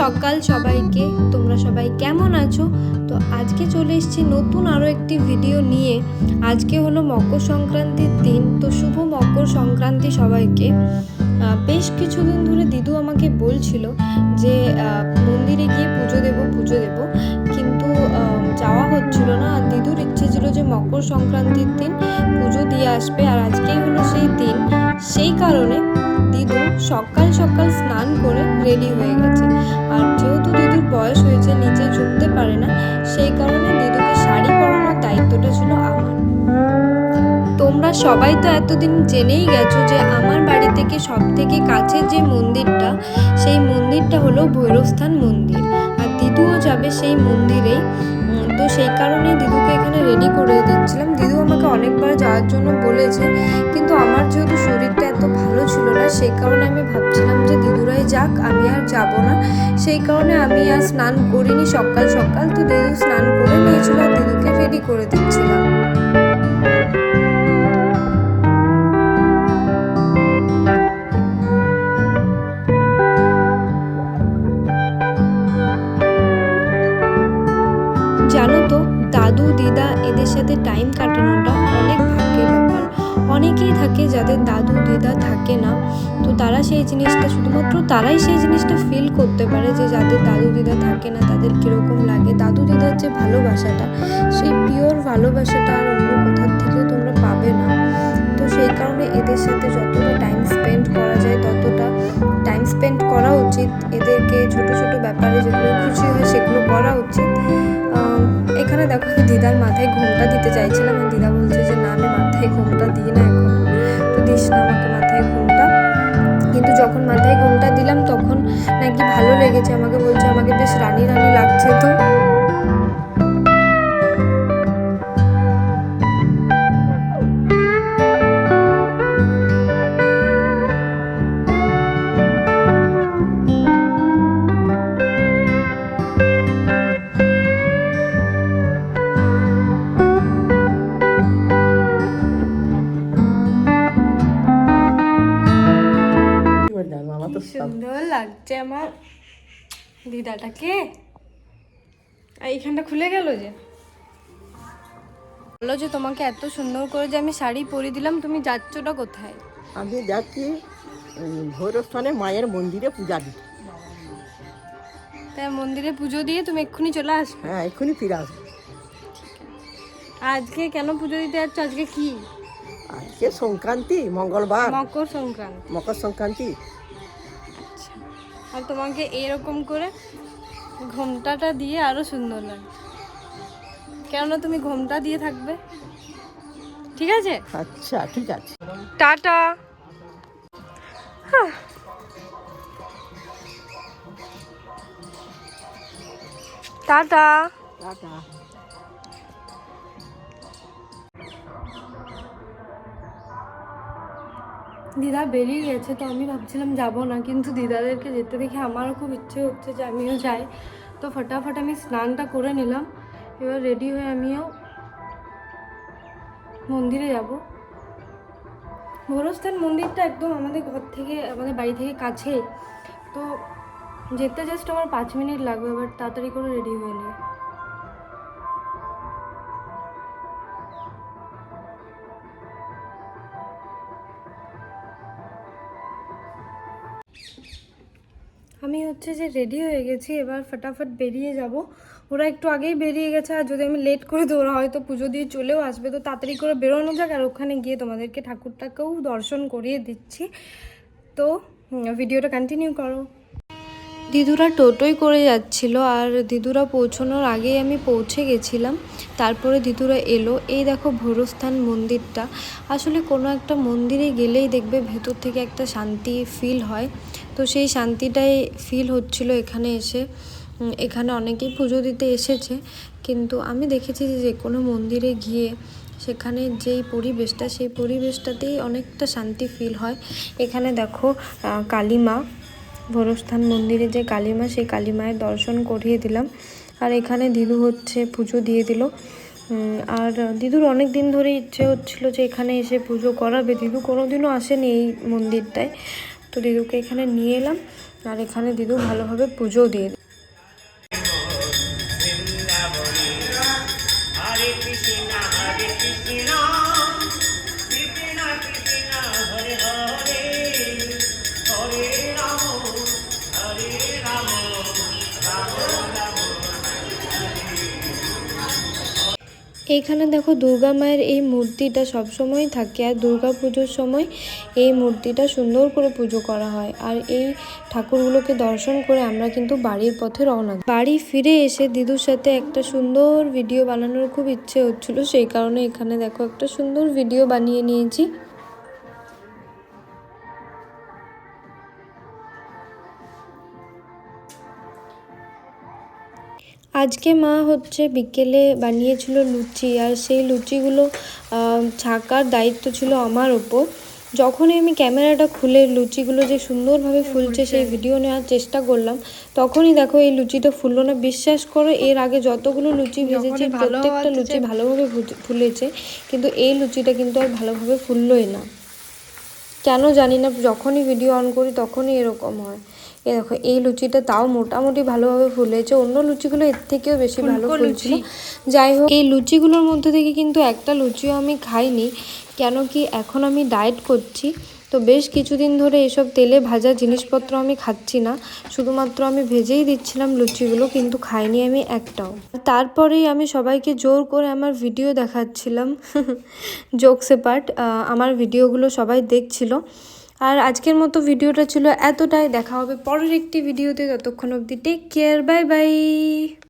সকাল সবাইকে, তোমরা সবাই কেমন আছো? তো আজকে চলে এসেছি নতুন আরও একটি ভিডিও নিয়ে। আজকে হলো মকর সংক্রান্তির দিন, তো শুভ মকর সংক্রান্তি সবাইকে। বেশ কিছুদিন ধরে দিদু আমাকে বলছিল যে মন্দিরে গিয়ে পুজো দেব পুজো দেব। কিন্তু যাওয়া হচ্ছিল না। আর দিদুর ইচ্ছে ছিল যে মকর সংক্রান্তির দিন পুজো দিয়ে আসবে। আর আজকেই হলো সেই দিন। সেই কারণে দিদু সকাল সকাল স্নান করে রেডি হয়ে গেছে। আর যেহেতু দিদুর বয়স হয়েছে নিচে ঝুঁকতে পারে না, সেই কারণে দিদুকে শাড়ি পরানোর দায়িত্বটা ছিল আমার। তোমরা সবাই তো এতদিন জেনেই গেছো যে আমার বাড়ি থেকে সব থেকে কাছের যে মন্দিরটা, সেই মন্দিরটা হলো ভৈরবস্থান মন্দির। যাবে সেই মন্দিরেই। তো সেই কারণে দিদুকে এখানে রেডি করে দিচ্ছিলাম। দিদু আমাকে অনেকবার যাওয়ার জন্য বলেছে, কিন্তু আমার যেহেতু শরীরটা এত ভালো ছিল না, সেই কারণে আমি ভাবছিলাম যে দিদুরাই যাক, আমি আর যাব না। সেই কারণে আমি আর স্নান করিনি সকাল সকাল, তো দিদু স্নান করে নিয়েছিল আর দিদুকে রেডি করে দিচ্ছিলাম। এদের সাথে টাইম কাটানোটা অনেক ভাগ্যের ব্যাপার। অনেকেই থাকে যাদের দাদু দিদা থাকে না, তো তারা সেই জিনিসটা, শুধুমাত্র তারাই সেই জিনিসটা ফিল করতে পারে যে যাদের দাদু দিদা থাকে না, তাদের কীরকম লাগে। দাদু দিদার যে ভালোবাসাটা, সেই পিওর ভালোবাসাটা আর অন্য কোথার থেকেও তোমরা পাবে না। তো সেই কারণে এদের সাথে যতটা রানী লাগছে তো এবার জানো আমার তো সব সুন্দর লাগছে আমার দিদাটাকে আর এইখানটা খুলে গেল যে? বলো যে তোমাকে এত সুন্দর করে যে আমি শাড়ি পরিয়ে দিলাম তুমি যাচ্ছটা কোথায়? আমি যাচ্ছি ভৈরবস্থানে মায়ের মন্দিরে পূজা দিতে। তাই মন্দিরে পুজো দিয়ে তুমি এক্ষুনি চলে আসবে? হ্যাঁ এক্ষুনি ফিরে আসব। আজকে কেন পুজো দিতে যাচ্ছ? আজকে কি? আজকে সংক্রান্তি মঙ্গলবার। মকর সংক্রান্তি। মকর সংক্রান্তি। আচ্ছা। আর তোমাকে এরকম করে ঘোমটাটা দিয়ে আরও সুন্দর লাগে। কেননা তুমি ঘোমটা দিয়ে থাকবে। ঠিক আছে? আচ্ছা ঠিক আছে। টাটা। টাটা। টাটা। দিদা বেরিয়ে গেছে তো আমি ভাবছিলাম যাব না, কিন্তু দিদাদেরকে যেতে দেখে আমারও খুব ইচ্ছে হচ্ছে যে আমিও যাই। তো ফটাফট আমি স্নানটা করে নিলাম, এবার রেডি হয়ে আমিও মন্দিরে যাব। গোরস্থান মন্দিরটা একদম আমাদের ঘর থেকে, আমাদের বাড়ি থেকে কাছে তো যেতে জাস্ট আমার পাঁচ মিনিট লাগবে, এবার তাড়াতাড়ি করে রেডি হয়ে নিই। আমি হচ্ছে যে রেডি হয়ে গেছি, এবার ফটাফট বেরিয়ে যাব। ওরা একটু আগেই বেরিয়ে গেছে, আর যদি আমি লেট করে দিই, ওরা হয়তো পুজো দিয়ে চলেও আসবে। তো তাড়াতাড়ি করে বেরোনো যাক, আর ওখানে গিয়ে তোমাদেরকে ঠাকুরটাকেও দর্শন করিয়ে দিচ্ছি। তো ভিডিওটা কন্টিনিউ করো। দিদুরা টোটোই করে যাচ্ছিল, আর দিদুরা পৌঁছানোর আগেই আমি পৌঁছে গেছিলাম। তারপরে দিদুরা এলো, এই দেখো ভোরস্থান মন্দিরটা। আসলে কোনো একটা মন্দিরে গেলেই দেখবে ভেতর থেকে একটা শান্তি ফিল হয়। তো সেই শান্তিটাই ফিল হচ্ছিল এখানে এসে। এখানে অনেকেই পুজো দিতে এসেছে, কিন্তু আমি দেখেছি যে যে কোনো মন্দিরে গিয়ে সেখানে যেই পরিবেশটা, সেই পরিবেশটাতেই অনেকটা শান্তি ফিল হয়। এখানে দেখো কালীমা ভোরস্থান মন্দিরে যে কালীমা, সেই কালীমায়ের দর্শন করিয়ে দিলাম। আর এখানে দিদু হচ্ছে পুজো দিয়ে দিল। আর দিদুর অনেক দিন ধরে ইচ্ছে হচ্ছিল যে এখানে এসে পুজো করাবে। দিদু কোনোদিনও আসেনি এই মন্দিরটায়। তো দিদুকে এখানে নিয়ে এলাম আর এখানে দিদু ভালোভাবে পুজো দিয়ে এইখানে দেখো দুর্গা মায়ের এই মূর্তিটা সবসময় থাকে আর দুর্গা পুজোর সময় এই মূর্তিটা সুন্দর করে পুজো করা হয়। আর এই ঠাকুরগুলোকে দর্শন করে আমরা কিন্তু বাড়ির পথে রওনা বাড়ি ফিরে এসে দিদুর সাথে একটা সুন্দর ভিডিও বানানোর খুব ইচ্ছে হচ্ছিল, সেই কারণে এখানে দেখো একটা সুন্দর ভিডিও বানিয়ে নিয়েছি। আজকে মা হচ্ছে বিকেলে বানিয়েছিল লুচি আর সেই লুচিগুলো ছাকার দায়িত্ব ছিল আমার ওপর। যখনই আমি ক্যামেরাটা খুলে লুচিগুলো যে সুন্দরভাবে ফুলছে সেই ভিডিও নেওয়ার চেষ্টা করলাম। তখনই দেখো এই লুচিটা ফুললো না। বিশ্বাস করো এর আগে যতগুলো লুচি ভেজেছি প্রত্যেকটা লুচি ভালোভাবে ফুলেছে। কিন্তু এই লুচিটা কিন্তু আর ভালোভাবে ফুললোই না। কেন জানি না যখনই ভিডিও অন করি তখনই এরকম হয়। এ দেখো এই লুচিটা তাও মোটামুটি ভালোভাবে ফুলেছে। অন্য লুচিগুলো এর থেকেও বেশি ভালো ফুলছিল। যাই হোক এই লুচিগুলোর মধ্যে থেকে কিন্তু একটা লুচিও আমি খাইনি কেন কি এখন আমি ডায়েট করছি। তো বেশ কিছুদিন ধরে এসব তেলে ভাজা জিনিসপত্র আমি খাচ্ছি না। শুধুমাত্র আমি ভেজেই দিচ্ছিলাম লুচিগুলো কিন্তু খাইনি আমি একটাও। তারপরেই আমি সবাইকে জোর করে আমার ভিডিও দেখাচ্ছিলাম। জোকসে পার্ট আমার ভিডিওগুলো সবাই দেখছিল। আর আজকের মতো ভিডিওটা ছিল এতটাই। দেখা হবে পরের একটি ভিডিওতে। ততক্ষণ অবধি টেক কেয়ার বাই বাই